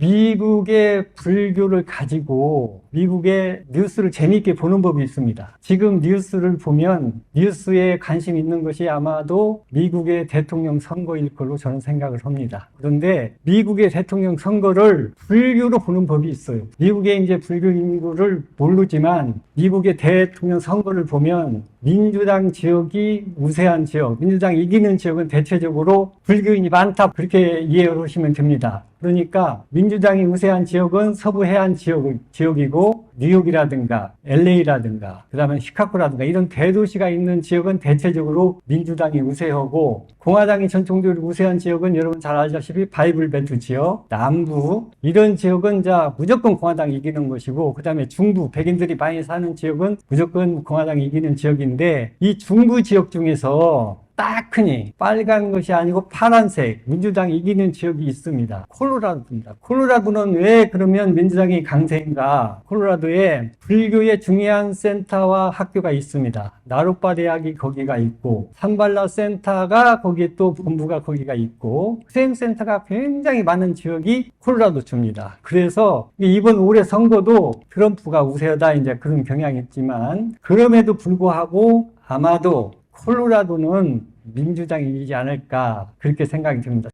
미국의 불교를 가지고 미국의 뉴스를 재미있게 보는 법이 있습니다. 지금 뉴스를 보면 뉴스에 관심 있는 것이 아마도 미국의 대통령 선거일 걸로 저는 생각을 합니다. 그런데 미국의 대통령 선거를 불교로 보는 법이 있어요. 미국의 이제 불교 인구를 모르지만 미국의 대통령 선거를 보면 민주당 지역이 우세한 지역, 민주당 이기는 지역은 대체적으로 불교인이 많다. 그렇게 이해를 하시면 됩니다. 그러니까 민주당이 우세한 지역은 서부 해안 지역, 지역이고 뉴욕이라든가 LA라든가 그다음에 시카고라든가 이런 대도시가 있는 지역은 대체적으로 민주당이 우세하고 공화당이 전통적으로 우세한 지역은 여러분 잘 알다시피 바이블 벨트 지역, 남부 이런 지역은 자 무조건 공화당이 이기는 것이고 그다음에 중부 백인들이 많이 사는 지역은 무조건 공화당이 이기는 지역인데 이 중부 지역 중에서 딱 크니 빨간 것이 아니고 파란색 민주당이 이기는 지역이 있습니다. 콜로라도입니다. 콜로라도는 왜 그러면 민주당이 강세인가? 콜로라도에 불교의 중요한 센터와 학교가 있습니다. 나루파 대학이 거기가 있고 산발라 센터가 거기에 또 본부가 거기가 있고 수행센터가 굉장히 많은 지역이 콜로라도 주입니다. 그래서 이번 올해 선거도 트럼프가 우세하다 이제 그런 경향이 있지만 그럼에도 불구하고 아마도 콜로라도는 민주당이 이기지 않을까 그렇게 생각이 듭니다.